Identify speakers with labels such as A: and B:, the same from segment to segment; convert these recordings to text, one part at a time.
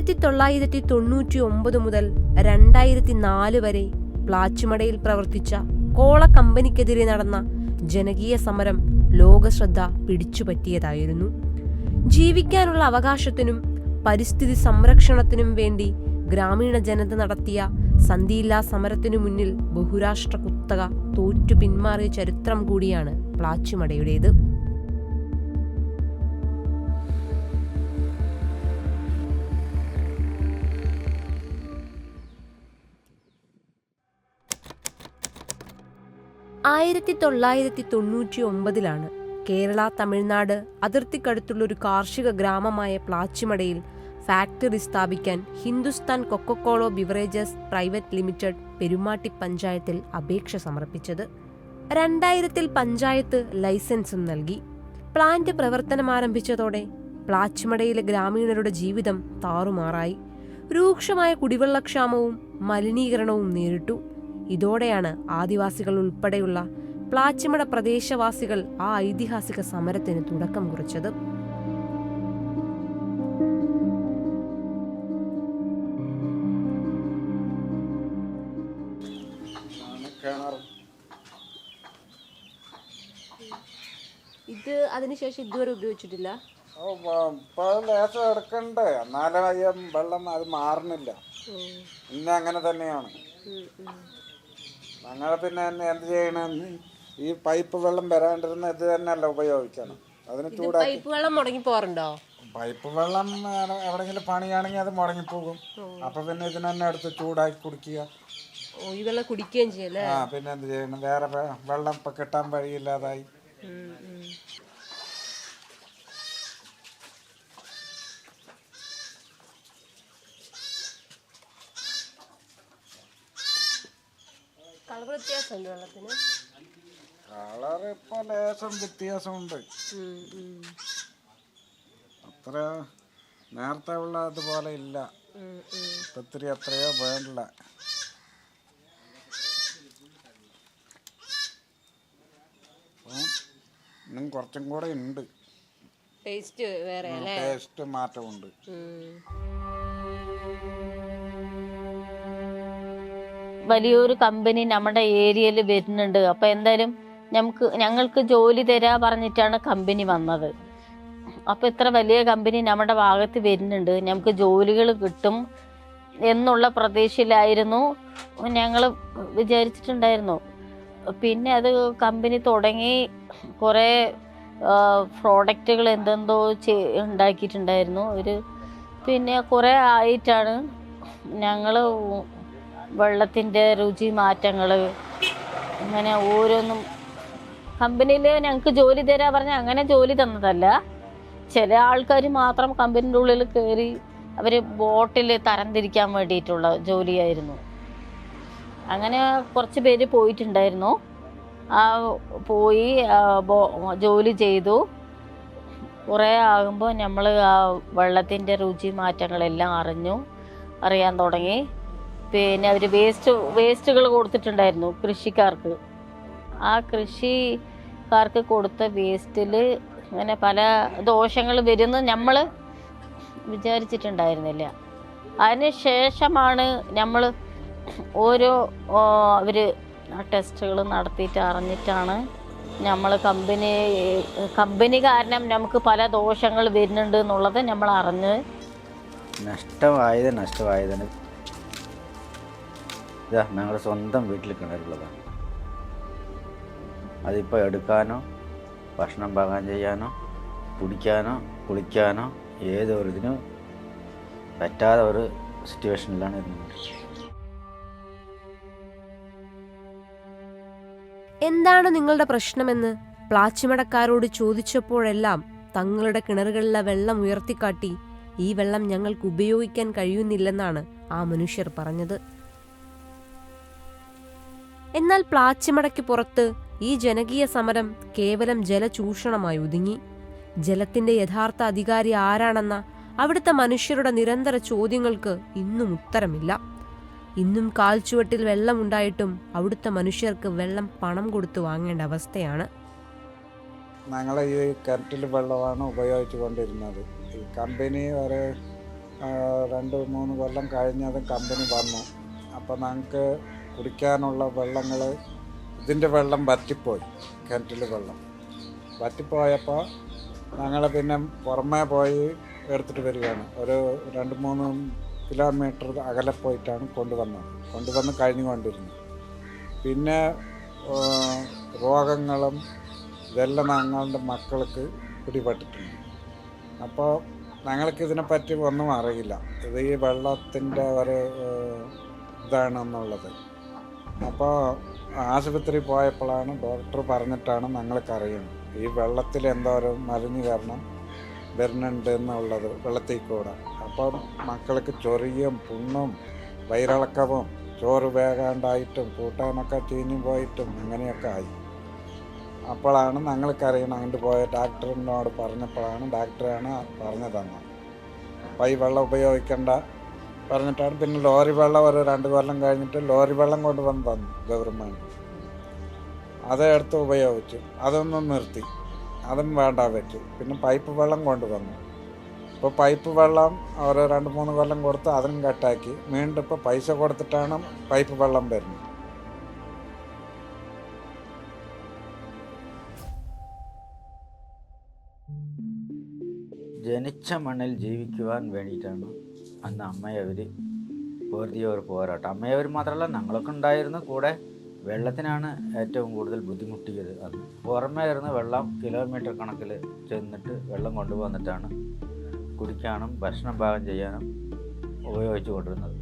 A: ആയിരത്തി തൊള്ളായിരത്തി തൊണ്ണൂറ്റി ഒമ്പത് മുതൽ രണ്ടായിരത്തി നാല് വരെ പ്ലാച്ചുമടയിൽ പ്രവർത്തിച്ച കോള കമ്പനിക്കെതിരെ നടന്ന ജനകീയ സമരം ലോകശ്രദ്ധ പിടിച്ചുപറ്റിയതായിരുന്നു. ജീവിക്കാനുള്ള അവകാശത്തിനും പരിസ്ഥിതി സംരക്ഷണത്തിനും വേണ്ടി ഗ്രാമീണ ജനത നടത്തിയ സന്ധിയില്ലാ സമരത്തിനു മുന്നിൽ ബഹുരാഷ്ട്ര കുത്തക തോറ്റു പിന്മാറിയ ചരിത്രം കൂടിയാണ് പ്ലാച്ചിമടയുടേത്. ആയിരത്തി തൊള്ളായിരത്തി തൊണ്ണൂറ്റി ഒമ്പതിലാണ് കേരള തമിഴ്നാട് അതിർത്തിക്കടുത്തുള്ള ഒരു കാർഷിക ഗ്രാമമായ പ്ലാച്ചിമടയിൽ ഫാക്ടറി സ്ഥാപിക്കാൻ Hindustan Coca Cola beverages private limited Perumatty പഞ്ചായത്തിൽ അപേക്ഷ സമർപ്പിച്ചത്. രണ്ടായിരത്തിൽ പഞ്ചായത്ത് ലൈസൻസും നൽകി. പ്ലാന്റ് പ്രവർത്തനം ആരംഭിച്ചതോടെ പ്ലാച്ചിമടയിലെ ഗ്രാമീണരുടെ ജീവിതം താറുമാറായി. രൂക്ഷമായ കുടിവെള്ളക്ഷാമവും മലിനീകരണവും നേരിട്ടു. ഇതോടെയാണ് ആദിവാസികൾ ഉൾപ്പെടെയുള്ള പ്ലാച്ചിമട പ്രദേശവാസികൾ ആ ഐതിഹാസിക സമരത്തിന് തുടക്കം കുറിച്ചത്. ഇത് അതിനുശേഷം ഇതുവരെ ഉപയോഗിച്ചിട്ടില്ല?
B: ലേശം എടുക്കണ്ട്. എന്നാലും വെള്ളം അത് മാറുന്നില്ല. ഇന്ന് അങ്ങനെ തന്നെയാണ്. ഞങ്ങൾ പിന്നെ എന്നെ എന്ത് ചെയ്യണമെന്ന്? ഈ പൈപ്പ് വെള്ളം വരാണ്ടിരുന്ന ഇത് തന്നെയല്ല ഉപയോഗിക്കണം അതിന് ചൂടാക്കി.
A: പൈപ്പ് വെള്ളം മുടങ്ങി പോറുണ്ടോ
B: പൈപ്പ് വെള്ളം എവിടെങ്കിലും എവിടെയെങ്കിലും പണിയാണെങ്കിൽ അത് മുടങ്ങി പോകും. അപ്പൊ പിന്നെ ഇതിന് തന്നെ എടുത്ത് ചൂടാക്കി കുടിക്കുക.
A: ഓ ഈ വെള്ളം കുടിക്കുകയും ചെയ്യല്ലേ
B: ആ പിന്നെ എന്ത് ചെയ്യണം? വേറെ വെള്ളം ഇപ്പൊ കിട്ടാൻ വഴിയില്ലാതായി.
A: കളർ വ്യത്യാസമുണ്ട് വെള്ളത്തിന്?
B: കളർ ഇപ്പൊ ലേശം വ്യത്യാസമുണ്ട്. അത്ര നേരത്തെ ഉള്ള അതുപോലെ ഇല്ല. ഇപ്പൊ അത്രയോ വേണ്ടില്ല ഇന്നും കുറച്ചും കൂടെ ഉണ്ട്.
A: ടേസ്റ്റ് വേറെ
B: ടേസ്റ്റ് മാറ്റമുണ്ട്.
C: വലിയൊരു കമ്പനി നമ്മുടെ ഏരിയയിൽ വരുന്നുണ്ട്. അപ്പോൾ എന്തായാലും നമുക്ക് ഞങ്ങൾക്ക് ജോലി തരാ പറഞ്ഞിട്ടാണ് കമ്പനി വന്നത്. അപ്പോൾ ഇത്ര വലിയ കമ്പനി നമ്മുടെ ഭാഗത്ത് വരുന്നുണ്ട്. നമുക്ക് ജോലികൾ കിട്ടും എന്നുള്ള പ്രതീക്ഷയിലായിരുന്നു. ഞങ്ങൾ വിചാരിച്ചിട്ടുണ്ടായിരുന്നു. പിന്നെ അത് കമ്പനി തുടങ്ങി കുറേ പ്രോഡക്റ്റുകൾ എന്തെന്തോ ഉണ്ടാക്കിയിട്ടുണ്ടായിരുന്നു. ഒരു പിന്നെ കുറേ ആയിട്ടാണ് ഞങ്ങൾ വെള്ളത്തിന്റെ രുചി മാറ്റങ്ങൾ അങ്ങനെ ഓരോന്നും. കമ്പനിയിൽ ഞങ്ങൾക്ക് ജോലി തരാ പറഞ്ഞാൽ അങ്ങനെ ജോലി തന്നതല്ല. ചില ആൾക്കാർ മാത്രം കമ്പനിന്റെ ഉള്ളിൽ കയറി അവർ ബോട്ടിൽ തരംതിരിക്കാൻ വേണ്ടിയിട്ടുള്ള ജോലിയായിരുന്നു. അങ്ങനെ കുറച്ച് പേര് പോയിട്ടുണ്ടായിരുന്നു. ആ പോയി ജോലി ചെയ്തു. കുറേ ആകുമ്പോൾ നമ്മൾ ആ വെള്ളത്തിന്റെ രുചി മാറ്റങ്ങളെല്ലാം അറിഞ്ഞു അറിയാൻ തുടങ്ങി. പിന്നെ അവർ വേസ്റ്റ് വേസ്റ്റുകൾ കൊടുത്തിട്ടുണ്ടായിരുന്നു കൃഷിക്കാർക്ക്. ആ കൃഷിക്കാർക്ക് കൊടുത്ത വേസ്റ്റിൽ അങ്ങനെ പല ദോഷങ്ങൾ വരുന്നു നമ്മൾ വിചാരിച്ചിട്ടുണ്ടായിരുന്നില്ല. അതിന് ശേഷമാണ് നമ്മൾ ഓരോ അവർ ടെസ്റ്റുകൾ നടത്തിയിട്ട് അറിഞ്ഞിട്ടാണ് നമ്മൾ കമ്പനി കമ്പനി കാരണം നമുക്ക് പല ദോഷങ്ങൾ വരുന്നുണ്ട് എന്നുള്ളത് നമ്മൾ അറിഞ്ഞ്
D: നഷ്ടമായത് നഷ്ടമായതിന് ഇതാ ഞങ്ങളുടെ സ്വന്തം വീട്ടിൽ കിണറുള്ളതാണ് അതിപ്പോൾ എടുക്കാനോ ഭക്ഷണം പാകം ചെയ്യാനോ കുടിക്കാനോ കുളിക്കാനോ ഏതൊരിതിനും പറ്റാത്ത ഒരു സിറ്റുവേഷനിലാണ് ഇരുന്നത്
A: എന്താണ് നിങ്ങളുടെ പ്രശ്നമെന്ന് പ്ലാച്ചിമടക്കാരോട് ചോദിച്ചപ്പോഴെല്ലാം തങ്ങളുടെ കിണറുകളിലെ വെള്ളം ഉയർത്തിക്കാട്ടി ഈ വെള്ളം ഞങ്ങൾക്ക് ഉപയോഗിക്കാൻ കഴിയുന്നില്ലെന്നാണ് ആ മനുഷ്യർ പറഞ്ഞത്. എന്നാൽ പ്ലാച്ചിമടയ്ക്ക് പുറത്ത് ഈ ജനകീയ സമരം കേവലം ജലചൂഷണമായി ഒതുങ്ങി. ജലത്തിന്റെ യഥാർത്ഥ അധികാരി ആരാണെന്ന അവിടുത്തെ മനുഷ്യരുടെ നിരന്തര ചോദ്യങ്ങൾക്ക് ഇന്നും ഉത്തരമില്ല. ഇന്നും കാൽച്ചുവട്ടിൽ വെള്ളമുണ്ടായിട്ടും അവിടുത്തെ മനുഷ്യർക്ക് വെള്ളം പണം കൊടുത്ത് വാങ്ങേണ്ട അവസ്ഥയാണ്.
B: ഞങ്ങൾ ഈ കിണറ്റിൽ വെള്ളമാണ് ഉപയോഗിച്ചു കൊണ്ടിരുന്നത്. ഈ കമ്പനി വരെ രണ്ട് മൂന്ന് കൊല്ലം കഴിഞ്ഞതും കമ്പനി വന്നു. അപ്പോൾ ഞങ്ങൾക്ക് കുടിക്കാനുള്ള വെള്ളങ്ങൾ ഇതിന്റെ വെള്ളം വറ്റിപ്പോയി കിണറ്റിൽ വെള്ളം. വറ്റിപ്പോയപ്പോൾ ഞങ്ങൾ പിന്നെ പുറമേ പോയി എടുത്തിട്ട് വരികയാണ്. ഒരു രണ്ട് മൂന്ന് കിലോമീറ്റർ അകലെ പോയിട്ടാണ് കൊണ്ടുവന്നത്. കൊണ്ടുവന്ന് കഴിഞ്ഞുകൊണ്ടിരുന്നു. പിന്നെ രോഗങ്ങളും ഇതെല്ലാം ഞങ്ങളുടെ മക്കൾക്ക് പിടിപെട്ടിട്ടുണ്ട്. അപ്പോൾ ഞങ്ങൾക്ക് ഇതിനെപ്പറ്റി ഒന്നും അറിയില്ല. ഇത് ഈ വെള്ളത്തിന്റെ ഒരു ഇതാണെന്നുള്ളത്. അപ്പോൾ ആശുപത്രി പോയപ്പോഴാണ് ഡോക്ടർ പറഞ്ഞിട്ടാണ് ഞങ്ങൾക്ക് അറിയുന്നത് ഈ വെള്ളത്തിൽ എന്തോ ഒരു മലിനീകരണം വരുന്നുണ്ട് എന്നുള്ളത് വെള്ളത്തിൽ കൂടെ. അപ്പം മക്കൾക്ക് ചൊറിയും പുണ്ണും വയറിളക്കവും ചോറ് വേകാണ്ടായിട്ടും കൂട്ടാനൊക്കെ ചീഞ്ഞു പോയിട്ടും അങ്ങനെയൊക്കെ ആയി. അപ്പോഴാണ് ഞങ്ങൾക്കറിയണം അങ്ങോട്ട് പോയ ഡാക്ടറിനോട് പറഞ്ഞപ്പോഴാണ് ഡാക്ടറാണ് പറഞ്ഞു തന്നത് അപ്പോൾ ഈ വെള്ളം ഉപയോഗിക്കേണ്ട പറഞ്ഞിട്ടാണ്. പിന്നെ ലോറി വെള്ളം ഒരു രണ്ട് കൊല്ലം കഴിഞ്ഞിട്ട് ലോറി വെള്ളം കൊണ്ട് വന്ന് തന്നു ഗവൺമെന്റ് അത് എടുത്ത് ഉപയോഗിച്ചു. അതൊന്നും നിർത്തി. അതും വേണ്ട വെച്ചു. പിന്നെ പൈപ്പ് വെള്ളം കൊണ്ടുവന്നു ഇപ്പോൾ പൈപ്പ് വെള്ളം ഒരു രണ്ട് മൂന്ന് കൊല്ലം കൊടുത്ത് അതും കട്ടാക്കി. വീണ്ടും ഇപ്പോൾ പൈസ കൊടുത്തിട്ടാണ് പൈപ്പ് വെള്ളം വരുന്നത്.
D: ജനിച്ച മണ്ണിൽ ജീവിക്കുവാൻ വേണ്ടിയിട്ടാണ് അന്ന് അമ്മയവർ വെറുതെ ഒരു പോരാട്ടം. അമ്മയവർ മാത്രമല്ല ഞങ്ങളൊക്കെ ഉണ്ടായിരുന്ന കൂടെ വെള്ളത്തിനാണ് ഏറ്റവും കൂടുതൽ ബുദ്ധിമുട്ടിയത് അന്ന് പുറമേ ഇരുന്ന് വെള്ളം കിലോമീറ്റർ കണക്കിൽ ചെന്നിട്ട് വെള്ളം കൊണ്ടുവന്നിട്ടാണ് കുടിക്കാനും ഭക്ഷണം പാകം ചെയ്യാനും ഉപയോഗിച്ചു കൊണ്ടിരുന്നത്.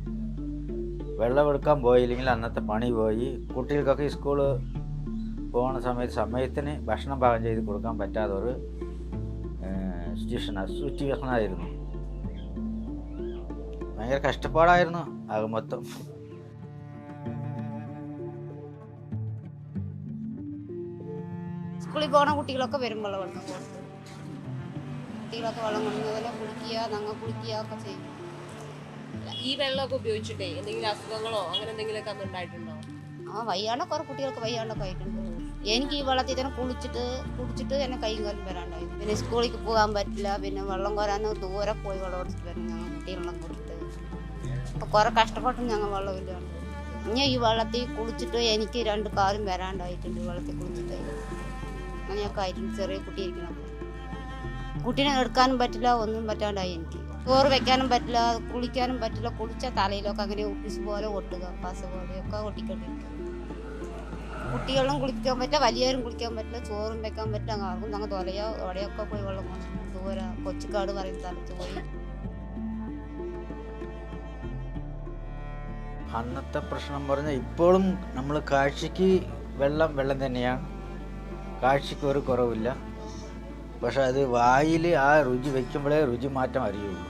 D: വെള്ളമെടുക്കാൻ പോയില്ലെങ്കിൽ അന്നത്തെ പണി പോയി. കുട്ടികൾക്കൊക്കെ സ്കൂൾ പോകുന്ന സമയത്ത് സമയത്തിന് ഭക്ഷണം പാകം ചെയ്ത് കൊടുക്കാൻ പറ്റാത്തൊരു സിറ്റുവേഷൻ സിറ്റുവേഷനായിരുന്നു ഭയങ്കര കഷ്ടപ്പാടായിരുന്നു ആകെ മൊത്തം.
E: സ്കൂളിൽ പോകുന്ന കുട്ടികളൊക്കെ വരും വെള്ളം വെള്ളം. കൊടുത്ത് കുട്ടികളൊക്കെ വെള്ളം കൊണ്ടുപോലെ കുളിക്കുക നങ്ങ കുളിക്കുക ഒക്കെ ചെയ്യും.
A: ഈ വെള്ളമൊക്കെ ഉപയോഗിച്ചിട്ടേ എന്തെങ്കിലും അസുഖങ്ങളോ അങ്ങനെ എന്തെങ്കിലുമൊക്കെ അന്ന് ഉണ്ടായിട്ടുണ്ടോ?
E: ആ വയ്യാണ്ട കുറെ കുട്ടികൾക്ക് വയ്യാണ്ടൊക്കെ ആയിട്ടുണ്ട്. എനിക്ക് ഈ വെള്ളത്തിൽ തന്നെ കുളിച്ചിട്ട് കുടിച്ചിട്ട് എന്നെ കൈയും കാലും വരാണ്ടായി. പിന്നെ സ്കൂളിലേക്ക് പോകാൻ പറ്റില്ല. പിന്നെ വെള്ളം കോരാൻ ദൂരെ പോയി വെള്ളം കൊടുത്തിട്ട് വരണം ഞങ്ങൾ കുട്ടികളെല്ലാം കൂട്ടിട്ട് അപ്പോൾ കുറെ കഷ്ടപ്പെട്ട് ഞങ്ങൾ വെള്ളമില്ലാണ്ട് ഇനി ഈ വെള്ളത്തിൽ കുളിച്ചിട്ട് എനിക്ക് രണ്ട് കാലും വരാണ്ടായിട്ടുണ്ട് വെള്ളത്തിൽ കുളിച്ചിട്ട്. അങ്ങനെയൊക്കെ ആയിട്ടുണ്ട് ചെറിയ കുട്ടി ഇരിക്കണം. കുട്ടീനെ എടുക്കാനും പറ്റില്ല ഒന്നും പറ്റാണ്ടായി എനിക്ക്. ചോറ് വെക്കാനും പറ്റില്ല കുളിക്കാനും പറ്റില്ല കുളിച്ച തലയിലൊക്കെ അങ്ങനെ ഓഫീസ് പോലെ ഒട്ടുക പസ പോലെയൊക്കെ ഒട്ടിക്കൊണ്ടിരിക്കും കുട്ടികളും കുളിക്കാൻ പറ്റില്ല വലിയവരും കുളിക്കാൻ പറ്റില്ല ചോറും വെക്കാൻ പറ്റില്ല ആർക്കും ഞങ്ങൾ തൊലയോ എവിടെയൊക്കെ പോയി വെള്ളം ദൂരെ കൊച്ചിക്കാട് പറയുന്ന സ്ഥലത്ത് പോയി.
D: അന്നത്തെ പ്രശ്നം പറഞ്ഞാൽ ഇപ്പോഴും നമ്മൾ കാഴ്ചയ്ക്ക് വെള്ളം വെള്ളം തന്നെയാണ്. കാഴ്ചയ്ക്ക് ഒരു കുറവില്ല. പക്ഷെ അത് വായിൽ ആ രുചി വയ്ക്കുമ്പോഴേ രുചി മാറ്റം അറിയുള്ളൂ.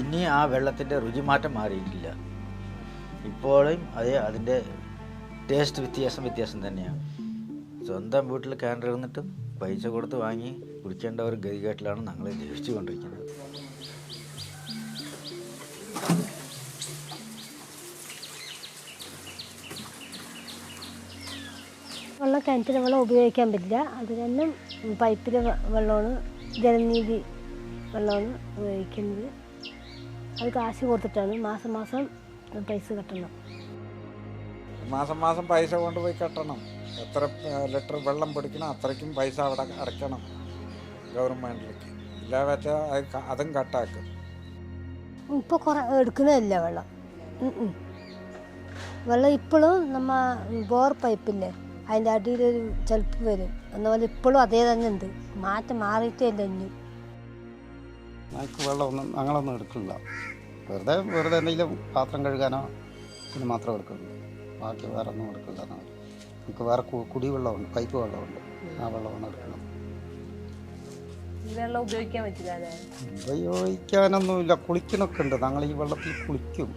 D: ഇനി ആ വെള്ളത്തിന്റെ രുചി മാറ്റം മാറിയിട്ടില്ല. ഇപ്പോഴും അതേ അതിന്റെ ടേസ്റ്റ് വ്യത്യാസം വ്യത്യാസം തന്നെയാണ്. സ്വന്തം വീട്ടിൽ ക്യാൻഡർ ഇരുന്നിട്ടും പൈസ കൊടുത്ത് വാങ്ങി കുടിക്കേണ്ട ഒരു ഗതികേട്ടിലാണ് ഞങ്ങൾ ജീവിച്ചു കൊണ്ടിരിക്കുന്നത്
F: വെള്ളം കിണറ്റിലെ വെള്ളം ഉപയോഗിക്കാൻ പറ്റില്ല. അത് തന്നെ പൈപ്പിലെ വെള്ളമാണ് ജലനിധി വെള്ളമാണ് ഉപയോഗിക്കുന്നത്. അത് കാശ് കൊടുത്തിട്ടാണ് മാസം മാസം പൈസ കെട്ടണം.
B: മാസം മാസം പൈസ കൊണ്ടുപോയി കെട്ടണം. എത്ര ലിറ്റർ വെള്ളം പിടിക്കണം അത്രയ്ക്കും പൈസ അവിടെ അടയ്ക്കണം ഗവൺമെന്റിലേക്ക് ഇല്ല വെച്ചാൽ അത് കട്ടാക്കും.
F: ഇപ്പോൾ കുറേ എടുക്കുന്നതല്ല വെള്ളം. വെള്ളം ഇപ്പോഴും നമ്മ ബോർ പൈപ്പില്ലേ? അതിന്റെ അടിയിലൊരു ചെലുപ്പ് വരും. എന്നപോലെ ഇപ്പോഴും അതേ തന്നെ ഉണ്ട്. മാറ്റം മാറിയിട്ടേ എന്റെ അഞ്ഞു
G: ഞങ്ങൾക്ക് വെള്ളമൊന്നും ഞങ്ങളൊന്നും എടുക്കില്ല. വെറുതെ വെറുതെ എന്തെങ്കിലും പാത്രം കഴുകാനോ ഇതിന് മാത്രം എടുക്കുള്ളൂ. ബാക്കി വേറെ ഒന്നും എടുക്കില്ല ഞങ്ങൾക്ക് വേറെ കുടിവെള്ളമുണ്ട് പൈപ്പ് വെള്ളമുണ്ട്. ആ വെള്ളമാണ് എടുക്കുന്നത്.
A: വെള്ളം ഉപയോഗിക്കാൻ പറ്റില്ല അല്ലേ?
G: ഉപയോഗിക്കാനൊന്നുമില്ല. കുളിക്കണൊക്കെ ഉണ്ട്. ഞങ്ങൾ ഈ വെള്ളത്തിൽ കുളിക്കും.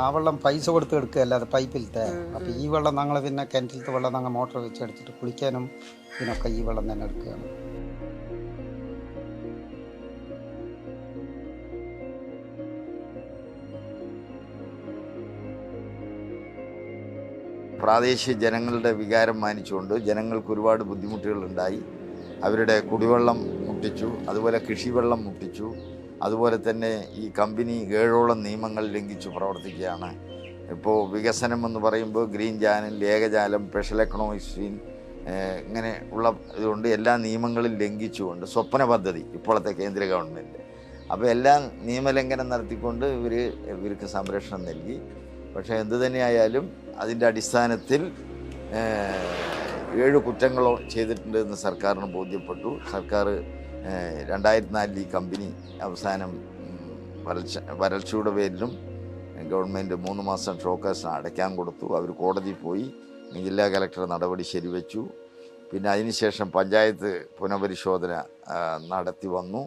G: ആ വെള്ളം പൈസ കൊടുത്ത് എടുക്കുക അല്ലാതെ പൈപ്പിലത്തെ. അപ്പോൾ ഈ വെള്ളം ഞങ്ങൾ പിന്നെ കിണറ്റിലത്തെ വെള്ളം ഞങ്ങൾ മോട്ടർ വെച്ച് എടുത്തിട്ട് കുളിക്കാനും ഇതിനൊക്കെ ഈ വെള്ളം തന്നെ എടുക്കുകയാണ്.
H: പ്രാദേശിക ജനങ്ങളുടെ വികാരം മാനിച്ചുകൊണ്ട് ജനങ്ങൾക്ക് ഒരുപാട് ബുദ്ധിമുട്ടുകളുണ്ടായി അവരുടെ കുടിവെള്ളം മുട്ടിച്ചു അതുപോലെ കൃഷിവെള്ളം മുട്ടിച്ചു അതുപോലെ തന്നെ ഈ കമ്പനി ഏഴോളം നിയമങ്ങൾ ലംഘിച്ചു പ്രവർത്തിക്കുകയാണ്. ഇപ്പോൾ വികസനം എന്ന് പറയുമ്പോൾ ഗ്രീൻ ജാനൽ ഏകജാലം സ്പെഷ്യൽ എക്കണോമിക് സീൻ ഇങ്ങനെ ഉള്ള ഇതുകൊണ്ട് എല്ലാ നിയമങ്ങളും ലംഘിച്ചുകൊണ്ട് സ്വപ്ന പദ്ധതി ഇപ്പോഴത്തെ കേന്ദ്ര ഗവൺമെന്റ് അപ്പോൾ എല്ലാ നിയമലംഘനം നടത്തിക്കൊണ്ട് ഇവർ ഇവർക്ക് സംരക്ഷണം നൽകി. പക്ഷേ എന്തു തന്നെയായാലും അതിന്റെ അടിസ്ഥാനത്തിൽ ഏഴ് കുറ്റങ്ങളോ ചെയ്തിട്ടുണ്ട് എന്ന് സർക്കാരിന് ബോധ്യപ്പെട്ടു. സർക്കാർ രണ്ടായിരത്തി നാലിൽ ഈ കമ്പനി അവസാനം വരൾച്ച വരൾച്ചയുടെ പേരിലും ഗവൺമെന്റ് മൂന്ന് മാസം ഷോക്കേഴ്സിന് അടയ്ക്കാൻ കൊടുത്തു. അവർ കോടതി പോയി ജില്ലാ കലക്ടർ നടപടി ശരിവെച്ചു. പിന്നെ അതിനുശേഷം പഞ്ചായത്ത് പുനഃപരിശോധന നടത്തി വന്നു.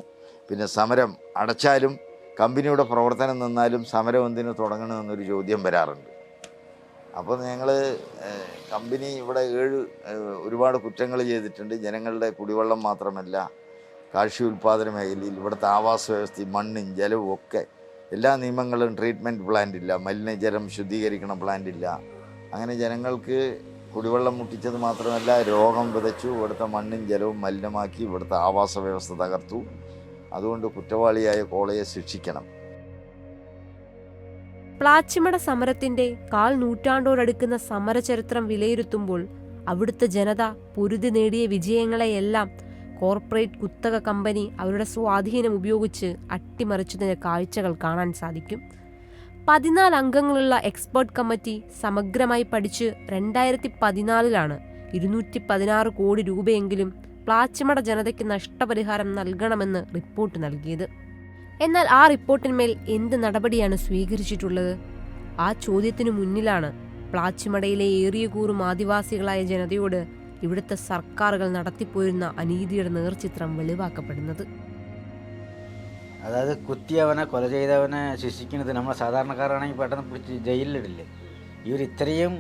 H: പിന്നെ സമരം അടച്ചാലും കമ്പനിയുടെ പ്രവർത്തനം നിന്നാലും സമരം എന്തിനു തുടങ്ങണമെന്നൊരു ചോദ്യം വരാറുണ്ട്. അപ്പോൾ ഞങ്ങൾ കമ്പനി ഇവിടെ ഏഴ് ഒരുപാട് കുറ്റങ്ങൾ ചെയ്തിട്ടുണ്ട്. ജനങ്ങളുടെ കുടിവെള്ളം മാത്രമല്ല കാർഷിക ഉൽപ്പാദന മേഖലയിൽ ഇവിടുത്തെ ആവാസ വ്യവസ്ഥയും മണ്ണും ജലവും ഒക്കെ എല്ലാ നിയമങ്ങളും ട്രീറ്റ്മെന്റ് പ്ലാന്റ് ഇല്ല. മലിനജലം ശുദ്ധീകരിക്കണ പ്ലാന്റ് ഇല്ല. അങ്ങനെ ജനങ്ങൾക്ക് കുടിവെള്ളം മുട്ടിച്ചത് മാത്രമല്ല രോഗം വിതച്ചു. ഇവിടുത്തെ മണ്ണും ജലവും മലിനമാക്കി ഇവിടുത്തെ ആവാസ വ്യവസ്ഥ തകർത്തു. അതുകൊണ്ട് കുറ്റവാളിയായ കോളയെ ശിക്ഷിക്കണം.
A: പ്ലാച്ചിമട സമരത്തിന്റെ കാൽ നൂറ്റാണ്ടോടടുക്കുന്ന സമരചരിത്രം വിലയിരുത്തുമ്പോൾ അവിടുത്തെ ജനത പൊരുതി നേടിയ വിജയങ്ങളെയെല്ലാം കോർപ്പറേറ്റ് കുത്തക കമ്പനി അവരുടെ സ്വാധീനം ഉപയോഗിച്ച് അട്ടിമറിച്ചതിന്റെ കാഴ്ചകൾ കാണാൻ സാധിക്കും. പതിനാല് അംഗങ്ങളുള്ള എക്സ്പേർട്ട് കമ്മിറ്റി സമഗ്രമായി പഠിച്ച് രണ്ടായിരത്തി പതിനാലിലാണ് ഇരുന്നൂറ്റി പതിനാറ് കോടി രൂപയെങ്കിലും പ്ലാച്ചിമട ജനതയ്ക്ക് നഷ്ടപരിഹാരം നൽകണമെന്ന് റിപ്പോർട്ട് നൽകിയത്. എന്നാൽ ആ റിപ്പോർട്ടിന്മേൽ എന്ത് നടപടിയാണ് സ്വീകരിച്ചിട്ടുള്ളത്? ആ ചോദ്യത്തിനു മുന്നിലാണ് പ്ലാച്ചിമടയിലെ ഏറിയ കൂറും ആദിവാസികളായ ജനതയോട് ഇവിടുത്തെ സർക്കാരുകൾ നടത്തിപ്പോയിരുന്ന അനീതിയുടെ നേർചിത്രം വെളിവാക്കപ്പെടുന്നത്.
D: അതായത് കുത്തിയവനെ കൊല ചെയ്തവനെ ശിക്ഷിക്കുന്നത് നമ്മൾ സാധാരണക്കാരാണെങ്കിൽ പെട്ടെന്ന് പിടിച്ച് ജയിലിലിടില്ലേ? ഇവർ ഇത്രയും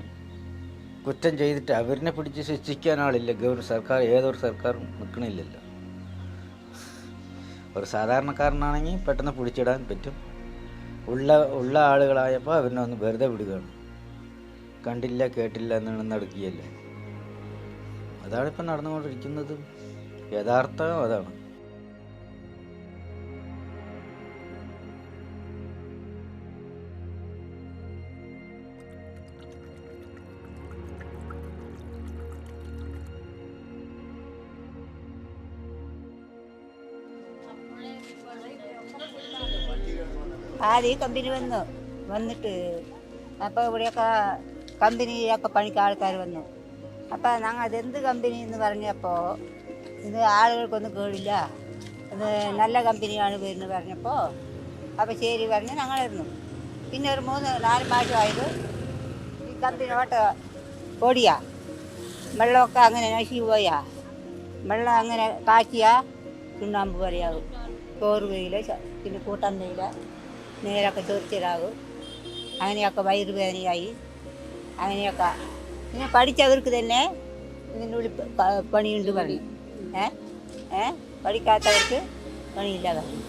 D: കുറ്റം ചെയ്തിട്ട് അവരിനെ പിടിച്ച് ശിക്ഷിക്കാൻ ആളില്ല. ഗവൺമെന്റ് സർക്കാർ ഏതൊരു സർക്കാരും നിൽക്കണില്ലല്ലോ ഒരു സാധാരണക്കാരനാണെങ്കിൽ പെട്ടെന്ന് പിടിച്ചിടാൻ പറ്റും. ഉള്ള ഉള്ള ആളുകളായപ്പോൾ അവരിനെ ഒന്ന് വെറുതെ വിടുകയാണ്. കണ്ടില്ല കേട്ടില്ല എന്നാണ് നടക്കുകയല്ലേ? അതാണ് ഇപ്പം നടന്നുകൊണ്ടിരിക്കുന്നത്. യഥാർത്ഥം അതാണ്.
I: ആദ്യം കമ്പനി വന്നു? വന്നിട്ട്. അപ്പോൾ ഇവിടെയൊക്കെ കമ്പനിയിലൊക്കെ പണിക്ക് ആൾക്കാർ വന്നു. അപ്പോൾ ഞങ്ങൾ അതെന്ത് കമ്പനി എന്ന് പറഞ്ഞപ്പോൾ ഇത് ആളുകൾക്കൊന്നും കേടില്ല. ഇത് നല്ല കമ്പനിയാണ് വരുന്നത് പറഞ്ഞപ്പോൾ അപ്പോൾ ശരി പറഞ്ഞ് ഞങ്ങളിരുന്നു പിന്നെ ഒരു മൂന്ന് നാല് മാസമായത് ഈ കമ്പനി ഓട്ട ഓടിയാ. വെള്ളമൊക്കെ അങ്ങനെ നശിച്ചു പോയാ. വെള്ളം അങ്ങനെ കാച്ചിയാ ചുണ്ണാമ്പ് പറയാകും ചോറ് വെയില പിന്നെ വെയില നേരൊക്കെ ചൊറിച്ചിലാകും. അങ്ങനെയൊക്കെ വയറുവേദനയായി. അങ്ങനെയൊക്കെ പിന്നെ പഠിച്ചവർക്ക് തന്നെ പ- പണിയുണ്ട് പറഞ്ഞു. ഏ? ഏ? പഠിക്കാത്തവർക്ക് പണിയില്ല പറഞ്ഞു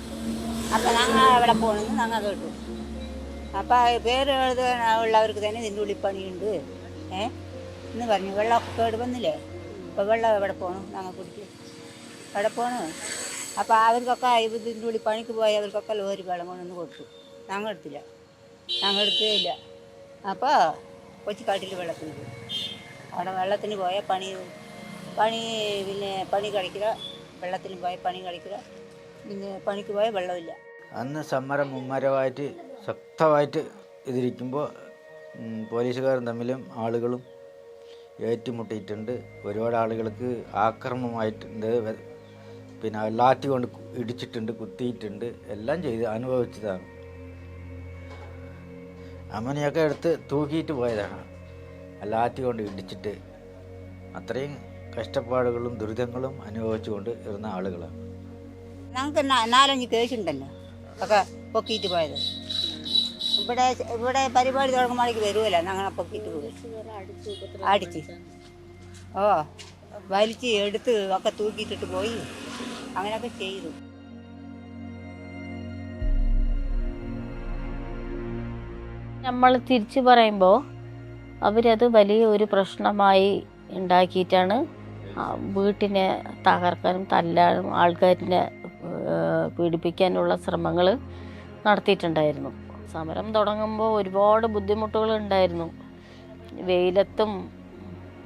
I: അപ്പം ഞങ്ങൾ അവിടെ പോകണമെന്ന് ഞങ്ങൾ കേട്ടു. അപ്പം പേര് ഉള്ളവർക്ക് തന്നെ ഇതിന്റെ ഉള്ളിൽ പണിയുണ്ട്. ഏ? എന്ന് പറഞ്ഞു. വെള്ളമൊക്കെ കേട് വന്നില്ലേ? അപ്പോൾ വെള്ളം എവിടെ പോകണം ഞങ്ങൾ കുടിക്കും. എവിടെ പോകണം അപ്പോൾ അവർക്കൊക്കെ ഇതിന്റെ ഉള്ളിൽ പണിക്ക് പോയവർക്കൊക്കെ ലോറി വെള്ളം കൊണ്ടൊന്ന് കൊടുത്തു. ഞങ്ങൾ എടുത്തില്ല. ഞങ്ങൾ എടുത്തേ ഇല്ല. അപ്പോൾ കൊച്ചിക്കാട്ടിൽ വെള്ളത്തിന് പോയി അവിടെ വെള്ളത്തിന് പോയ പണി പണി പിന്നെ പണി കളിക്കുക വെള്ളത്തിന് പോയ പണി കളിക്കുക പിന്നെ പണിക്ക് പോയ വെള്ളമില്ല.
D: അന്ന് സമരം മുമ്മരമായിട്ട് ശക്തമായിട്ട് ഇതിരിക്കുമ്പോൾ പോലീസുകാരും തമ്മിലും ആളുകളും ഏറ്റുമുട്ടിയിട്ടുണ്ട്. ഒരുപാട് ആളുകൾക്ക് ആക്രമമായിട്ടുണ്ട് പിന്നെ ലാത്തി കൊണ്ട് ഇടിച്ചിട്ടുണ്ട് കുത്തിയിട്ടുണ്ട്. എല്ലാം ചെയ്ത് അനുഭവിച്ചതാണ്. അമ്മനെയൊക്കെ എടുത്ത് തൂക്കിയിട്ട് പോയതാണ്. ആ കൊണ്ട് ഇടിച്ചിട്ട് അത്രയും കഷ്ടപ്പാടുകളും ദുരിതങ്ങളും അനുഭവിച്ചുകൊണ്ട് ഇരുന്ന ആളുകളാണ്.
I: ഞങ്ങൾക്ക് നാലഞ്ച് കേസുണ്ടല്ലോ ഒക്കെ പൊക്കിയിട്ട് പോയത്. ഇവിടെ ഇവിടെ പരിപാടി തുടങ്ങുമ്പോഴേക്ക് വരുമല്ലോ ഞങ്ങളെ പൊക്കിയിട്ട് പോയി. അടിച്ച്. ഓ വലിച്ച് എടുത്ത് ഒക്കെ തൂക്കിയിട്ടിട്ട് പോയി. അങ്ങനെയൊക്കെ ചെയ്തു.
C: നമ്മൾ തിരിച്ചു പറയുമ്പോൾ അവരത് വലിയ ഒരു പ്രശ്നമായി ഉണ്ടാക്കിയിട്ടാണ് വീട്ടിനെ തകർക്കാനും തല്ലാനും ആൾക്കാരിനെ പീഡിപ്പിക്കാനുള്ള ശ്രമങ്ങൾ നടത്തിയിട്ടുണ്ടായിരുന്നു. സമരം തുടങ്ങുമ്പോൾ ഒരുപാട് ബുദ്ധിമുട്ടുകൾ ഉണ്ടായിരുന്നു. വെയിലത്തും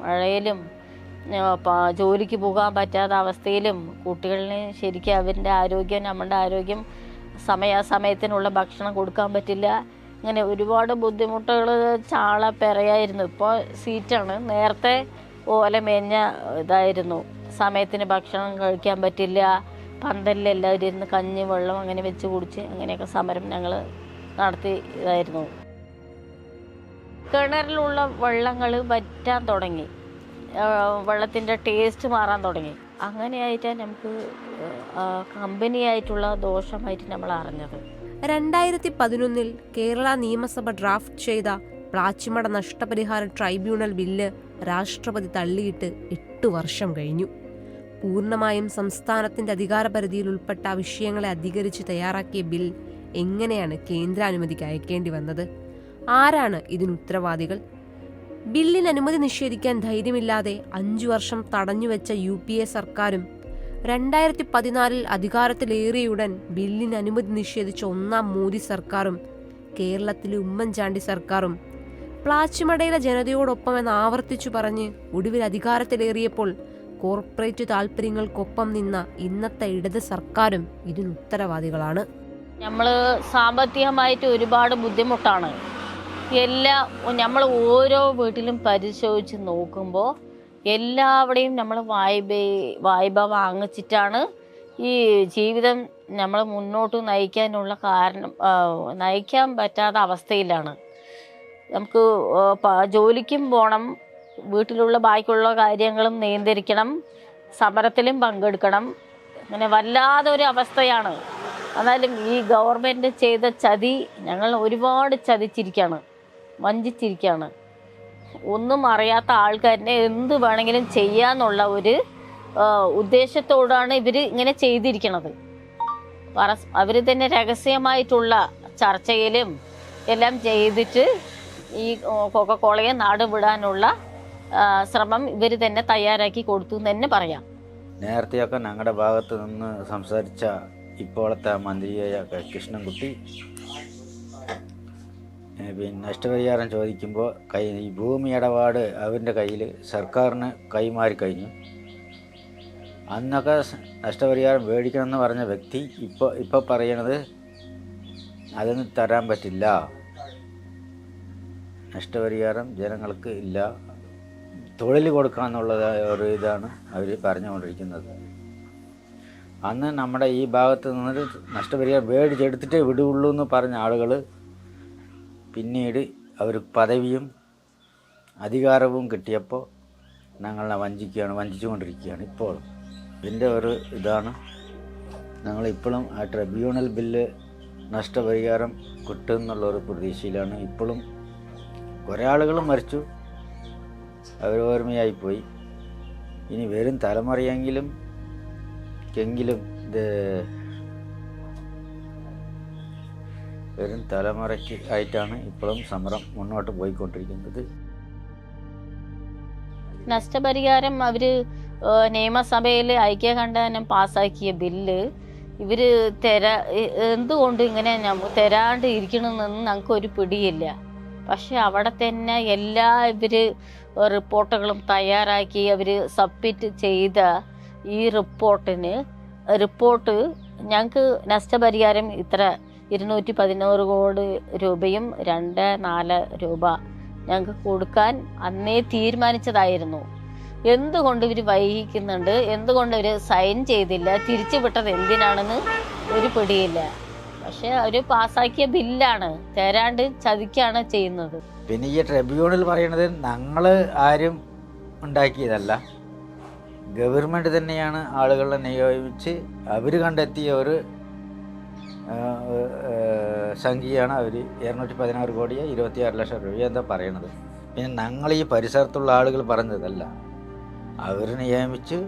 C: മഴയിലും ജോലിക്ക് പോകാൻ പറ്റാത്ത അവസ്ഥയിലും കുട്ടികളിന് ശരിക്കും അവരുടെ ആരോഗ്യം നമ്മുടെ ആരോഗ്യം സമയാസമയത്തിനുള്ള ഭക്ഷണം കൊടുക്കാൻ പറ്റില്ല. ഇങ്ങനെ ഒരുപാട് ബുദ്ധിമുട്ടുകൾ ചാള പെറയായിരുന്നു ഇപ്പോൾ സീറ്റാണ്. നേരത്തെ ഓല മേഞ്ഞ ഇതായിരുന്നു. സമയത്തിന് ഭക്ഷണം കഴിക്കാൻ പറ്റില്ല. പന്തലിൽ എല്ലാവരും ഇരുന്ന് കഞ്ഞി വെള്ളം അങ്ങനെ വെച്ച് കുടിച്ച് അങ്ങനെയൊക്കെ സമരം ഞങ്ങൾ നടത്തി ഇതായിരുന്നു. കിണറിലുള്ള വെള്ളങ്ങൾ വറ്റാൻ തുടങ്ങി. വെള്ളത്തിന്റെ ടേസ്റ്റ് മാറാൻ തുടങ്ങി. അങ്ങനെയായിട്ടാണ് നമുക്ക് കമ്പനിയായിട്ടുള്ള ദോഷമായിട്ട് നമ്മൾ അറിഞ്ഞത്.
A: രണ്ടായിരത്തി പതിനൊന്നിൽ കേരള നിയമസഭ ഡ്രാഫ്റ്റ് ചെയ്ത പ്ലാച്ചിമട നഷ്ടപരിഹാര ട്രൈബ്യൂണൽ ബില്ല് രാഷ്ട്രപതി തള്ളിയിട്ട് എട്ടു വർഷം കഴിഞ്ഞു. പൂർണമായും സംസ്ഥാനത്തിന്റെ അധികാരപരിധിയിൽ ഉൾപ്പെട്ട വിഷയങ്ങളെ അധികരിച്ച് തയ്യാറാക്കിയ ബിൽ എങ്ങനെയാണ് കേന്ദ്രാനുമതിക്ക് അയക്കേണ്ടി വന്നത്? ആരാണ് ഇതിന് ഉത്തരവാദികൾ? ബില്ലിന് അനുമതി നിഷേധിക്കാൻ ധൈര്യമില്ലാതെ അഞ്ചു വർഷം തടഞ്ഞുവെച്ച യു പി എ സർക്കാരും രണ്ടായിരത്തി പതിനാലിൽ അധികാരത്തിലേറിയുടൻ ബില്ലിന് അനുമതി നിഷേധിച്ച ഒന്നാം മോദി സർക്കാരും കേരളത്തിലെ ഉമ്മൻചാണ്ടി സർക്കാരും പ്ലാച്ചിമടയിലെ ജനതയോടൊപ്പം എന്ന് ആവർത്തിച്ചു പറഞ്ഞ് ഒടുവിൽ അധികാരത്തിലേറിയപ്പോൾ കോർപ്പറേറ്റ് താല്പര്യങ്ങൾക്കൊപ്പം നിന്ന ഇന്നത്തെ ഇടത് സർക്കാരും ഇതിന് ഉത്തരവാദികളാണ്
C: നമ്മൾ സാമ്പത്തികമായിട്ട് ഒരുപാട് ബുദ്ധിമുട്ടാണ്. എല്ലാ നമ്മൾ ഓരോ വീട്ടിലും പരിശോധിച്ച് നോക്കുമ്പോൾ എല്ലാവിടെയും നമ്മൾ വായ്പ വായ്പ വാങ്ങിച്ചിട്ടാണ് ഈ ജീവിതം നമ്മൾ മുന്നോട്ട് നയിക്കാനുള്ള കാരണം നയിക്കാൻ പറ്റാത്ത അവസ്ഥയിലാണ്. നമുക്ക് ജോലിക്കും പോകണം വീട്ടിലുള്ള ബാക്കിയുള്ള കാര്യങ്ങളും നിയന്ത്രിക്കണം സമരത്തിലും പങ്കെടുക്കണം. അങ്ങനെ വല്ലാതെ ഒരു അവസ്ഥയാണ്. എന്നാലും ഈ ഗവൺമെന്റ് ചെയ്ത ചതി ഞങ്ങൾ ഒരുപാട് ചതിച്ചിരിക്കുകയാണ് വഞ്ചിച്ചിരിക്കുകയാണ് ഒന്നും അറിയാത്ത ആൾക്കാരിനെ എന്ത് വേണമെങ്കിലും ചെയ്യാന്നുള്ള ഒരു ഉദ്ദേശത്തോടാണ് ഇവർ ഇങ്ങനെ ചെയ്തിരിക്കുന്നത് അവർ തന്നെ രഹസ്യമായിട്ടുള്ള ചർച്ചയിലും എല്ലാം ചെയ്തിട്ട് ഈ കൊക്കക്കോളയെ നാട് വിടാനുള്ള ശ്രമം ഇവർ തന്നെ തയ്യാറാക്കി കൊടുത്തു എന്ന് തന്നെ പറയാം.
D: നേരത്തെയൊക്കെ ഞങ്ങളുടെ ഭാഗത്ത് നിന്ന് സംസാരിച്ച ഇപ്പോഴത്തെ മന്ത്രിയായ കൃഷ്ണൻകുട്ടി പിന്നെ നഷ്ടപരിഹാരം ചോദിക്കുമ്പോൾ കൈ ഈ ഭൂമി ഇടപാട് അവന്റെ കയ്യിൽ സർക്കാരിന് കൈമാറി കഴിഞ്ഞു. അന്നൊക്കെ നഷ്ടപരിഹാരം മേടിക്കണമെന്ന് പറഞ്ഞ വ്യക്തി ഇപ്പോൾ ഇപ്പോൾ പറയണത് അതൊന്നും തരാൻ പറ്റില്ല. നഷ്ടപരിഹാരം ജനങ്ങൾക്ക് ഇല്ല. തൊഴിൽ കൊടുക്കാന്നുള്ളതായ ഒരു ഇതാണ് അവർ പറഞ്ഞുകൊണ്ടിരിക്കുന്നത്. അന്ന് നമ്മുടെ ഈ ഭാഗത്ത് നിന്നിട്ട് നഷ്ടപരിഹാരം മേടിച്ചെടുത്തിട്ടേ വിടുകയുള്ളൂ എന്ന് പറഞ്ഞ ആളുകൾ പിന്നീട് അവർ പദവിയും അധികാരവും കിട്ടിയപ്പോൾ ഞങ്ങളെ വഞ്ചിക്കുകയാണ് വഞ്ചിച്ചുകൊണ്ടിരിക്കുകയാണ് ഇപ്പോൾ. ഇതിന്റെ ഒരു ഇതാണ്. ഞങ്ങളിപ്പോഴും ആ ട്രിബ്യൂണൽ ബില്ല് നഷ്ടപരിഹാരം കിട്ടും എന്നുള്ളൊരു പ്രതീക്ഷയിലാണ്. ഇപ്പോഴും കുറേ ആളുകൾ മരിച്ചു. അവർ ഓർമ്മയായിപ്പോയി ഇനി വരും തലമുറയെങ്കിലും എങ്കിലും ഇത് വരും തലമുറയ്ക്ക് ആയിട്ടാണ് ഇപ്പോഴും സമരം മുന്നോട്ട് പോയിക്കൊണ്ടിരിക്കുന്നത്.
C: നഷ്ടപരിഹാരം അവർ നിയമസഭയിൽ ഐക്യകണ്ഠനം പാസ്സാക്കിയ ബില്ല് ഇവർ തരാ എന്തുകൊണ്ട് ഇങ്ങനെ തരാണ്ട് ഇരിക്കണമെന്ന് ഞങ്ങൾക്കൊരു പിടിയില്ല. പക്ഷെ അവിടെ തന്നെ എല്ലാ ഇവർ റിപ്പോർട്ടുകളും തയ്യാറാക്കി അവർ സബ്മിറ്റ് ചെയ്ത ഈ റിപ്പോർട്ടിന് റിപ്പോർട്ട് ഞങ്ങൾക്ക് നഷ്ടപരിഹാരം ഇത്ര ഇരുന്നൂറ്റി പതിനോറ് കോടി രൂപയും രണ്ട് നാല് രൂപ ഞങ്ങൾക്ക് കൊടുക്കാൻ അന്നേ തീരുമാനിച്ചതായിരുന്നു. എന്തുകൊണ്ട് ഇവർ വൈകിക്കുന്നുണ്ട്? എന്തുകൊണ്ട് ഇവർ സൈൻ ചെയ്തില്ല? തിരിച്ചു വിട്ടത് എന്തിനാണെന്ന് ഒരു പിടിയില്ല. പക്ഷെ അവർ പാസ്സാക്കിയ ബില്ലാണ്. തരാണ്ട് ചതിക്കാണ് ചെയ്യുന്നത്.
D: പിന്നെ ഈ ട്രിബ്യൂണൽ പറയുന്നത് ഞങ്ങൾ ആരും ഉണ്ടാക്കിയതല്ല. ഗവൺമെന്റ് തന്നെയാണ് ആളുകളെ നിയോഗിച്ച് അവർ കണ്ടെത്തിയ ഒരു സംഖ്യയാണ് അവർ ഇരുന്നൂറ്റി പതിനാറ് കോടിയോ ഇരുപത്തിയാറ് ലക്ഷം രൂപ. എന്താ പറയണത്? പിന്നെ ഞങ്ങൾ ഈ പരിസരത്തുള്ള ആളുകൾ പറഞ്ഞതല്ല അവർ നിയമിച്ച്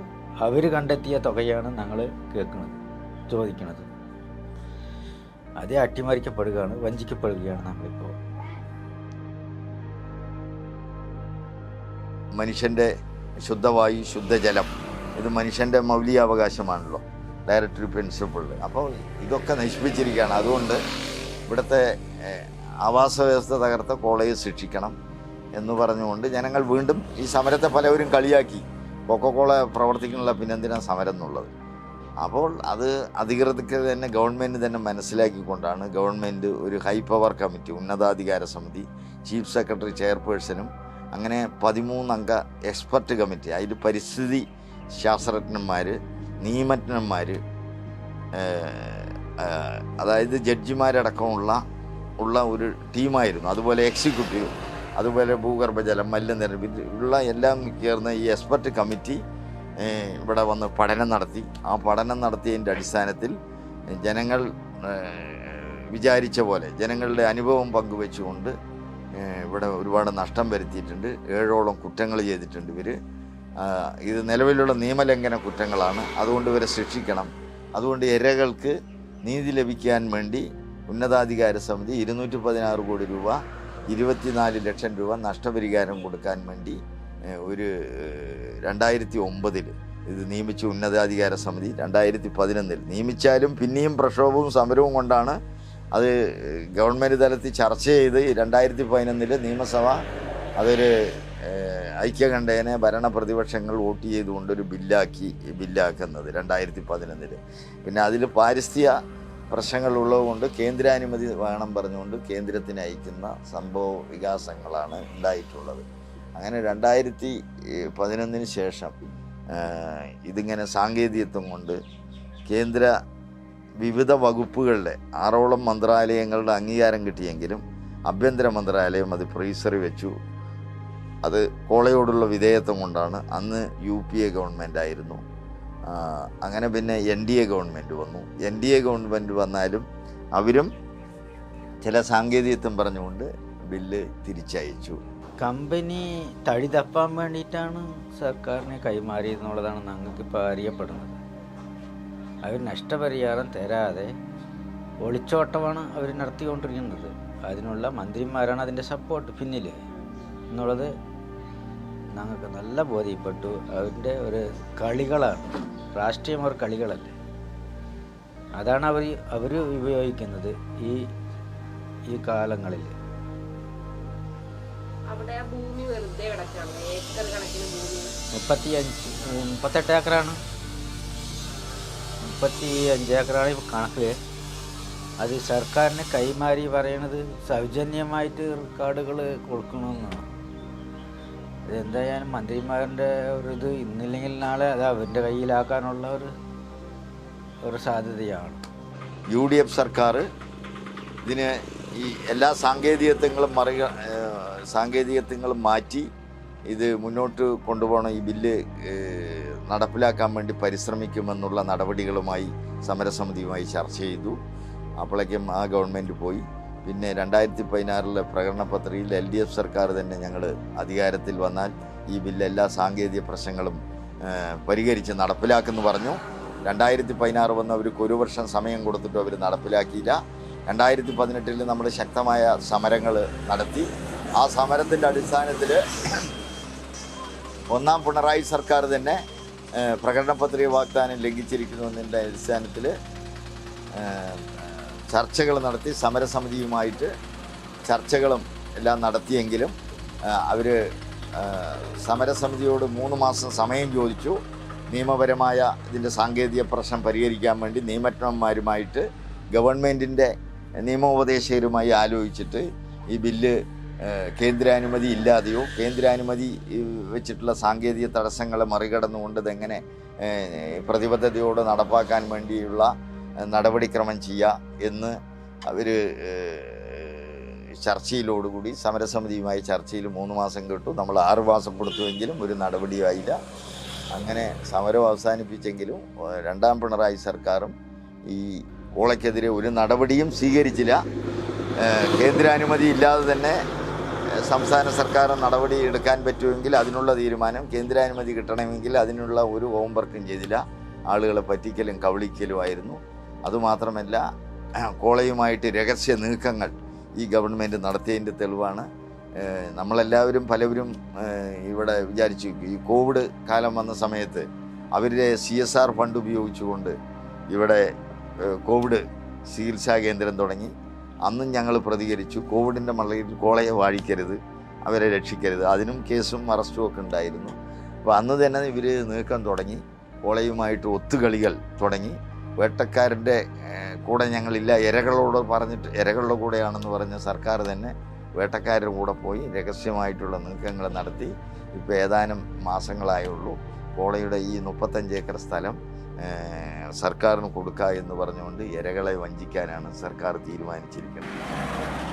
D: അവർ കണ്ടെത്തിയ തുകയാണ് ഞങ്ങൾ കേൾക്കുന്നത് ചോദിക്കുന്നത് അതേ അട്ടിമറിക്കപ്പെടുകയാണ് വഞ്ചിക്കപ്പെടുകയാണ് നമ്മളിപ്പോൾ
H: മനുഷ്യന്റെ ശുദ്ധവായു ശുദ്ധജലം ഇത് മനുഷ്യന്റെ മൗലികാവകാശമാണല്ലോ. ഡയറക്ടറി പ്രിൻസിപ്പളിൽ അപ്പോൾ ഇതൊക്കെ നശിപ്പിച്ചിരിക്കുകയാണ്. അതുകൊണ്ട് ഇവിടുത്തെ ആവാസ വ്യവസ്ഥ തകർത്ത കോളേജ് ശിക്ഷിക്കണം എന്ന് പറഞ്ഞുകൊണ്ട് ജനങ്ങൾ വീണ്ടും ഈ സമരത്തെ പലവരും കളിയാക്കി. കൊക്കക്കോള പ്രവർത്തിക്കുന്നുള്ള പിന്നെന്തിനാ സമരം എന്നുള്ളത്. അപ്പോൾ അത് അധികൃതർക്ക് തന്നെ ഗവൺമെന്റ് തന്നെ മനസ്സിലാക്കിക്കൊണ്ടാണ് ഗവൺമെന്റ് ഒരു ഹൈ പവർ കമ്മിറ്റി ഉന്നതാധികാര സമിതി ചീഫ് സെക്രട്ടറി ചെയർപേഴ്സണും അങ്ങനെ പതിമൂന്നംഗ എക്സ്പെർട്ട് കമ്മിറ്റി അതിൽ പരിസ്ഥിതി ശാസ്ത്രജ്ഞന്മാർ നിയമജ്ഞന്മാർ അതായത് ജഡ്ജിമാരടക്കമുള്ള ഉള്ള ഒരു ടീമായിരുന്നു. അതുപോലെ എക്സിക്യൂട്ടീവ് അതുപോലെ ഭൂഗർഭജലം മലിനനിരവ് ഉള്ള എല്ലാം ചേർന്ന ഈ എക്സ്പെർട്ട് കമ്മിറ്റി ഇവിടെ വന്ന് പഠനം നടത്തി. ആ പഠനം നടത്തിയതിന്റെ അടിസ്ഥാനത്തിൽ ജനങ്ങൾ വിചാരിച്ച പോലെ ജനങ്ങളുടെ അനുഭവം പങ്കുവെച്ചുകൊണ്ട് ഇവിടെ ഒരുപാട് നഷ്ടം വരുത്തിയിട്ടുണ്ട്. ഏഴോളം കുറ്റങ്ങൾ ചെയ്തിട്ടുണ്ട് ഇവർ ഇത് നിലവിലുള്ള നിയമലംഘന കുറ്റങ്ങളാണ്. അതുകൊണ്ട് ഇവരെ ശിക്ഷിക്കണം. അതുകൊണ്ട് ഇരകൾക്ക് നീതി ലഭിക്കാൻ വേണ്ടി ഉന്നതാധികാര സമിതി ഇരുന്നൂറ്റി പതിനാറ് കോടി രൂപ ഇരുപത്തിനാല് ലക്ഷം രൂപ നഷ്ടപരിഹാരം കൊടുക്കാൻ വേണ്ടി ഒരു രണ്ടായിരത്തി ഒമ്പതിൽ ഇത് നിയമിച്ച ഉന്നതാധികാര സമിതി രണ്ടായിരത്തി പതിനൊന്നിൽ നിയമിച്ചാലും പിന്നെയും പ്രക്ഷോഭവും സമരവും കൊണ്ടാണ് അത് ഗവൺമെന്റ് തലത്തിൽ ചർച്ച ചെയ്ത് രണ്ടായിരത്തി പതിനൊന്നിൽ നിയമസഭ അതൊരു ഐക്യകണ്ഠേന ഭരണ പ്രതിപക്ഷങ്ങൾ വോട്ട് ചെയ്തുകൊണ്ട് ഒരു ബില്ലാക്കി ബില്ലാക്കുന്നത് രണ്ടായിരത്തി പതിനൊന്നിൽ പിന്നെ അതിൽ പാരിസ്ഥിതിക പ്രശ്നങ്ങളുള്ളതുകൊണ്ട് കേന്ദ്രാനുമതി വേണം പറഞ്ഞുകൊണ്ട് കേന്ദ്രത്തിന് അയക്കുന്ന സംഭവ വികാസങ്ങളാണ് ഉണ്ടായിട്ടുള്ളത്. അങ്ങനെ രണ്ടായിരത്തി പതിനൊന്നിന് ശേഷം ഇതിങ്ങനെ സാങ്കേതികത്വം കൊണ്ട് കേന്ദ്ര വിവിധ വകുപ്പുകളുടെ ആറോളം മന്ത്രാലയങ്ങളുടെ അംഗീകാരം കിട്ടിയെങ്കിലും ആഭ്യന്തര മന്ത്രാലയം അത് ഫ്രീസർ വെച്ചു. അത് കോളയോടുള്ള വിധേയത്വം കൊണ്ടാണ് അന്ന് യു പി എ ഗവൺമെന്റ് ആയിരുന്നു. അങ്ങനെ പിന്നെ എൻ ഡി എ ഗവൺമെന്റ് വന്നു. എൻ ഡി എ ഗവൺമെന്റ് വന്നാലും അവരും ചില സാങ്കേതികത്വം പറഞ്ഞുകൊണ്ട് ബില്ല് തിരിച്ചയച്ചു.
D: കമ്പനി തടി തപ്പാൻ വേണ്ടിയിട്ടാണ് സർക്കാരിനെ കൈമാറിയെന്നുള്ളതാണ് ഞങ്ങൾക്കിപ്പോൾ അറിയപ്പെടുന്നത്. അവർ നഷ്ടപരിഹാരം തരാതെ ഒളിച്ചോട്ടമാണ് അവർ നടത്തിക്കൊണ്ടിരിക്കുന്നത്. അതിനുള്ള മന്ത്രിമാരാണ് അതിന്റെ സപ്പോർട്ട് പിന്നിൽ എന്നുള്ളത് ഞങ്ങൾക്ക് നല്ല ബോധ്യപ്പെട്ടു. അവന്റെ ഒരു കളികളാണ്. രാഷ്ട്രീയം അവർ കളികളല്ലേ? അതാണ് അവർ അവർ ഉപയോഗിക്കുന്നത് ഈ ഈ കാലങ്ങളിൽ. മുപ്പത്തി അഞ്ച് മുപ്പത്തെട്ട് ഏക്കറാണ്. മുപ്പത്തി അഞ്ച് ഏക്കറാണ് ഇപ്പോൾ കണക്ക്. അത് സർക്കാരിന് കൈമാറി പറയണത് സൗജന്യമായിട്ട് റെക്കോർഡുകൾ കൊടുക്കണമെന്നാണ്. ഇതെന്തായാലും മന്ത്രിമാരുടെ ഒരു ഇത് ഇന്നില്ലെങ്കിൽ നാളെ അത് അവരുടെ കയ്യിലാക്കാനുള്ള ഒരു ഒരു സാധ്യതയാണ്.
H: യു ഡി എഫ് സർക്കാർ ഇതിന് ഈ എല്ലാ സാങ്കേതികത്വങ്ങളും മറിക സാങ്കേതികത്വങ്ങളും മാറ്റി ഇത് മുന്നോട്ട് കൊണ്ടുപോകണം ഈ ബില്ല് നടപ്പിലാക്കാൻ വേണ്ടി പരിശ്രമിക്കുമെന്നുള്ള നടപടികളുമായി സമരസമിതിയുമായി ചർച്ച ചെയ്തു. അപ്പോഴേക്കും ആ ഗവൺമെന്റ് പോയി. പിന്നെ രണ്ടായിരത്തി പതിനാറിലെ പ്രകടന പത്രികയിൽ എൽ ഡി എഫ് സർക്കാർ തന്നെ ഞങ്ങൾ അധികാരത്തിൽ വന്നാൽ ഈ ബില്ല് എല്ലാ സാങ്കേതിക പ്രശ്നങ്ങളും പരിഹരിച്ച് നടപ്പിലാക്കുമെന്ന് പറഞ്ഞു. രണ്ടായിരത്തി പതിനാറ് വന്ന് അവർക്ക് ഒരു വർഷം സമയം കൊടുത്തിട്ട് അവർ നടപ്പിലാക്കിയില്ല. രണ്ടായിരത്തി പതിനെട്ടിൽ നമ്മൾ ശക്തമായ സമരങ്ങൾ നടത്തി. ആ സമരത്തിന്റെ അടിസ്ഥാനത്തിൽ ഒന്നാം പിണറായി സർക്കാർ തന്നെ പ്രകടന പത്രിക വാഗ്ദാനം ലംഘിച്ചിരിക്കുന്നു എന്നതിന്റെ അടിസ്ഥാനത്തിൽ ചർച്ചകൾ നടത്തി സമരസമിതിയുമായിട്ട് ചർച്ചകളും എല്ലാം നടത്തിയെങ്കിലും അവർ സമരസമിതിയോട് മൂന്ന് മാസം സമയം ചോദിച്ചു. നിയമപരമായ ഇതിന്റെ സാങ്കേതിക പ്രശ്നം പരിഹരിക്കാൻ വേണ്ടി നിയമജ്ഞന്മാരുമായിട്ട് ഗവൺമെന്റിന്റെ നിയമോപദേശകരുമായി ആലോചിച്ചിട്ട് ഈ ബില്ല് കേന്ദ്രാനുമതി ഇല്ലാതെയോ കേന്ദ്രാനുമതി വെച്ചിട്ടുള്ള സാങ്കേതിക തടസ്സങ്ങളെ മറികടന്നുകൊണ്ട് ഇതെങ്ങനെ പ്രതിബദ്ധതയോടെ നടപ്പാക്കാൻ വേണ്ടിയുള്ള നടപടിക്രമം ചെയ്യുക എന്ന് അവർ ചർച്ചയിലോടുകൂടി സമരസമിതിയുമായി ചർച്ചയിൽ മൂന്ന് മാസം കിട്ടു. നമ്മൾ ആറ് മാസം കൊടുത്തുവെങ്കിലും ഒരു നടപടിയായില്ല. അങ്ങനെ സമരം അവസാനിപ്പിച്ചെങ്കിലും രണ്ടാം പിണറായി സർക്കാരും ഈ ഓളയ്ക്കെതിരെ ഒരു നടപടിയും സ്വീകരിച്ചില്ല. കേന്ദ്രാനുമതി ഇല്ലാതെ തന്നെ സംസ്ഥാന സർക്കാർ നടപടി എടുക്കാൻ പറ്റുമെങ്കിൽ അതിനുള്ള തീരുമാനം കേന്ദ്രാനുമതി കിട്ടണമെങ്കിൽ അതിനുള്ള ഒരു ഹോംവർക്കും ചെയ്തില്ല. ആളുകളെ പറ്റിക്കലും കവളിക്കലുമായിരുന്നു അതുമാത്രമല്ല കോളയുമായിട്ട് രഹസ്യ നീക്കങ്ങൾ ഈ ഗവൺമെന്റ് നടത്തിയതിന്റെ തെളിവാണ്. നമ്മളെല്ലാവരും പലവരും ഇവിടെ വിചാരിച്ചു ഈ കോവിഡ് കാലം വന്ന സമയത്ത് അവരുടെ സി എസ് ആർ ഫണ്ട് ഉപയോഗിച്ചുകൊണ്ട് ഇവിടെ കോവിഡ് ചികിത്സാ കേന്ദ്രം തുടങ്ങി. അന്നും ഞങ്ങൾ പ്രതികരിച്ചു കോവിഡിന്റെ മള്ളയിൽ കോളയെ വാഴിക്കരുത് അവരെ രക്ഷിക്കരുത്. അതിനും കേസും അറസ്റ്റും ഒക്കെ ഉണ്ടായിരുന്നു. അപ്പോൾ അന്ന് തന്നെ ഇവർ നീക്കം തുടങ്ങി കോളയുമായിട്ട് ഒത്തുകളികൾ തുടങ്ങി. വേട്ടക്കാരന്റെ കൂടെ ഞങ്ങളില്ല. ഇരകളോട് പറഞ്ഞിട്ട് ഇരകളുടെ കൂടെയാണെന്ന് പറഞ്ഞ് സർക്കാർ തന്നെ വേട്ടക്കാരുടെ കൂടെ പോയി രഹസ്യമായിട്ടുള്ള നീക്കങ്ങൾ നടത്തി. ഇപ്പോൾ ഏതാനും മാസങ്ങളായുള്ളൂ. കോളയുടെ ഈ മുപ്പത്തഞ്ച് ഏക്കർ സ്ഥലം സർക്കാരിന് കൊടുക്കുക എന്ന് പറഞ്ഞുകൊണ്ട് ഇരകളെ വഞ്ചിക്കാനാണ് സർക്കാർ തീരുമാനിച്ചിരിക്കുന്നത്.